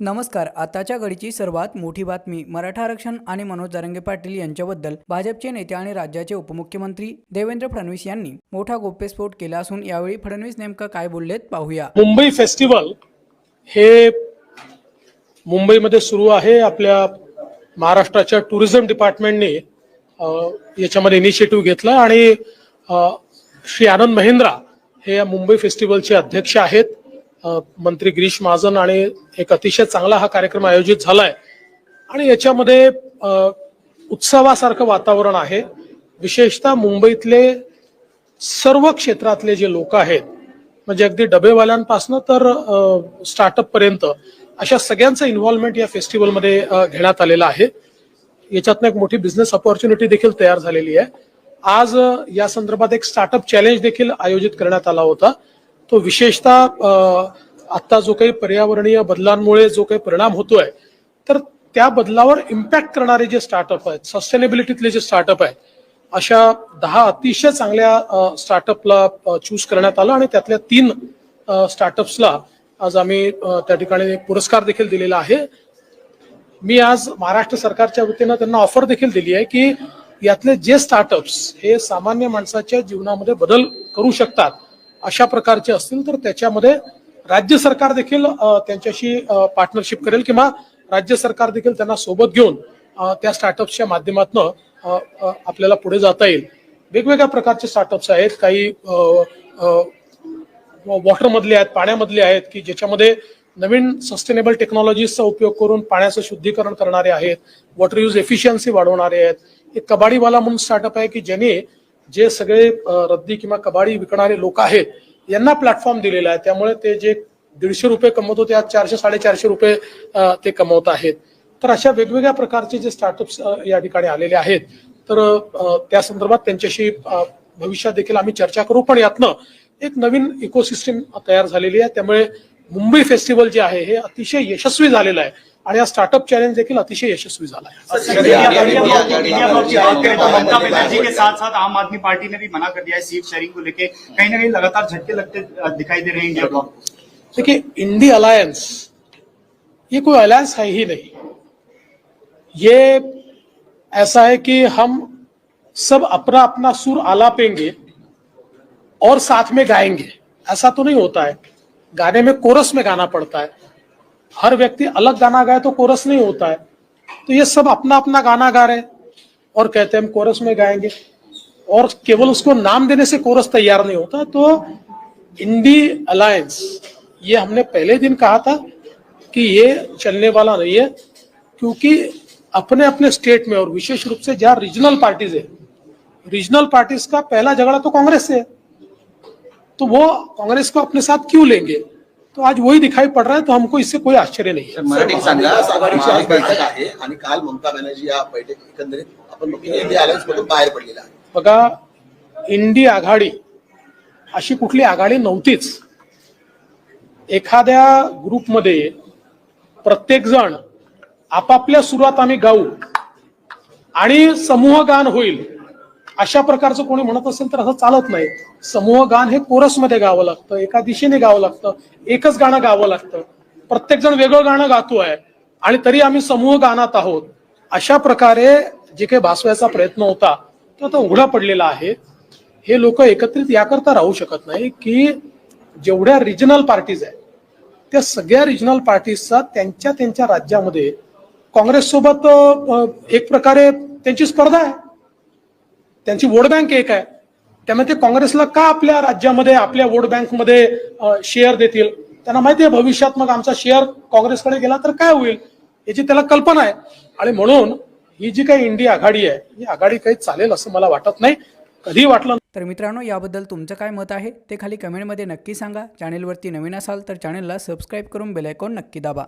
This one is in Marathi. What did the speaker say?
नमस्कार आताच्या घडीची सर्वात मोठी बातमी मराठा आरक्षण आणि मनोज जरंगे पाटील यांच्याबद्दल भाजपचे नेते आणि राज्याचे उपमुख्यमंत्री देवेंद्र फडणवीस यांनी मोठा गोप्यस्फोट केला असून यावेळी फडणवीस नेमकं काय बोललेत पाहूया. मुंबई फेस्टिवल हे मुंबईमध्ये सुरू आहे. आपल्या महाराष्ट्राच्या टुरिझम डिपार्टमेंटने याच्यामध्ये इनिशिएटिव्ह घेतला आणि श्री आनंद महेंद्रा हे या मुंबई फेस्टिवलचे अध्यक्ष आहेत. मंत्री गिरीश महाजन आणि एक अतिशय चांगला हा कार्यक्रम आयोजित झालाय. आणि याच्यामध्ये उत्सवासारखं वातावरण आहे. विशेषतः मुंबईतले सर्व क्षेत्रातले जे लोक आहेत म्हणजे अगदी डबेवाल्यांपासनं तर स्टार्टअप पर्यंत अशा सगळ्यांचं इन्व्हॉल्वमेंट या फेस्टिवलमध्ये घेण्यात आलेलं आहे. याच्यातनं एक मोठी बिझनेस ऑपॉर्च्युनिटी देखील तयार झालेली आहे. आज या संदर्भात एक स्टार्टअप चॅलेंज देखील आयोजित करण्यात आला होता. तो विशेषतः आत्ता आता जो काही पर्यावरणीय बदलांमुळे जो काही परिणाम होतोय तर त्या बदलावर इम्पॅक्ट करणारे जे स्टार्टअप आहेत सस्टेनेबिलिटीतले जे स्टार्टअप आहेत अशा दहा अतिशय चांगल्या स्टार्टअपला चूज करण्यात आलं आणि त्यातल्या तीन स्टार्टअप्सला आज आम्ही त्या ठिकाणी पुरस्कार देखील दिलेला आहे. मी आज महाराष्ट्र सरकारच्या वतीनं त्यांना ऑफर देखील दिली आहे की यातले जे स्टार्टअप्स हे सामान्य माणसाच्या जीवनामध्ये बदल करू शकतात अशा प्रकारचे असतील तर त्याच्यामध्ये राज्य सरकार देखील त्यांच्याशी पार्टनरशिप करेल किंवा राज्य सरकार देखील त्यांना सोबत घेऊन त्या स्टार्टअप्सच्या माध्यमातून आपल्याला पुढे जाता येईल. वेगवेगळ्या प्रकारचे स्टार्टअप्स आहेत. काही वॉटरमधले आहेत पाण्यामधले आहेत की ज्याच्यामध्ये नवीन सस्टेनेबल टेक्नॉलॉजीजचा उपयोग करून पाण्याचं शुद्धीकरण करणारे आहेत वॉटर यूज एफिशियन्सी वाढवणारे आहेत. एक कबाडीवाला म्हणून स्टार्टअप आहे की ज्याने जे सगळे रद्दी किंवा कबाडी विकणारे लोक आहेत यांना प्लॅटफॉर्म दिलेला आहे. त्यामुळे ते जे दीडशे रुपये कमवत होते आज चारशे साडेचारशे रुपये ते कमवत आहेत. तर अशा वेगवेगळ्या प्रकारचे जे स्टार्टअप्स या ठिकाणी आलेले आहेत तर त्या संदर्भात त्यांच्याशी भविष्यात देखील आम्ही चर्चा करू. पण यातनं एक नवीन इकोसिस्टम तयार झालेली आहे. त्यामुळे मुंबई फेस्टिवल जे आहे हे अतिशय यशस्वी झालेलं आहे. आणि हा स्टार्टअप चॅलेंज देखील अतिशय यशस्वी झाला ममता बनर्जी के साथ साथ आम आदमी पार्टी ने भी मना कर दिया है सीट शेयरिंग को लेके। कहीं ना कहीं लगातार झटके लगते दिखाई दे रहे हैं इंडिया ब्लॉक को देखिए इंडी अलायंस ये कोई अलायंस है ही नहीं। ये ऐसा है कि हम सब अपना अपना सुर आलापेंगे और साथ में गाएँगे। ऐसा तो नहीं होता है। गाने में कोरस में गाना पड़ता है। हर व्यक्ति अलग गाना गाए तो कोरस नहीं होता है। तो ये सब अपना अपना गाना गा रहे और कहते हैं हम कोरस में गाएँगे। और केवल उसको नाम देने से कोरस तैयार नहीं होता। तो इंडी अलायंस, ये हमने पहले दिन कहा था कि ये चलने वाला नहीं है, क्योंकि अपने अपने स्टेट में और विशेष रूप से जहाँ रीजनल पार्टीज़ है रीजनल पार्टीज़ का पहला झगड़ा तो कांग्रेस से है। तो वो कांग्रेस को अपने साथ क्यों लेंगे? तो आज वही दिखाई पड़ रहा है तो हमको इससे कोई आश्चर्य नहीं है। बैठक आहे आणि काल ममता बॅनर्जी या बैठक एकंदरीत आपण इंडिया अलायन्स मधून बाहेर पडलेला आहे. बघा इंडी आघाडी अशी कुठली आघाडी नव्हतीच. एखाद्या ग्रुपमध्ये प्रत्येक जण आपापल्या सुरात आम्ही गाऊ आणि समूह गान होईल. अशा प्रकारचं कोणी म्हणत असेल तर असं चालत नाही. समूह गान हे कोरसमध्ये गावं लागतं एका दिशेने गावं लागतं एकच गाणं गावं लागतं. प्रत्येक जण वेगळं गाणं गातोय आणि तरी आम्ही समूह गानात आहोत. अशा प्रकारे जे काही भासवायचा प्रयत्न होता तो आता उघडा पडलेला आहे. हे लोक एकत्रित याकरता राहू शकत नाही की जेवढ्या रिजनल पार्टीज आहेत त्या सगळ्या रिजनल पार्टीजचा त्यांच्या त्यांच्या राज्यामध्ये काँग्रेस सोबत एक प्रकारे त्यांची स्पर्धा आहे. त्यांची वोट बँक एक आहे. त्यामुळे ते काँग्रेसला का आपल्या राज्यामध्ये आपल्या वोट बँकमध्ये शेअर देतील? त्यांना माहिती आहे भविष्यात मग आमचा शेअर काँग्रेसकडे गेला तर काय होईल? याची त्याला कल्पना आहे. आणि म्हणून ही जी काही इंडिया आघाडी आहे ही आघाडी काही चालेल असं मला वाटत नाही. कधी वाटलं तर मित्रांनो याबद्दल तुमचं काय मत आहे? ते खाली कमेंटमध्ये नक्की सांगा. चॅनेलवरती नवीन असाल तर चॅनेलला सबस्क्राईब करून बेलायकॉन नक्की दाबा.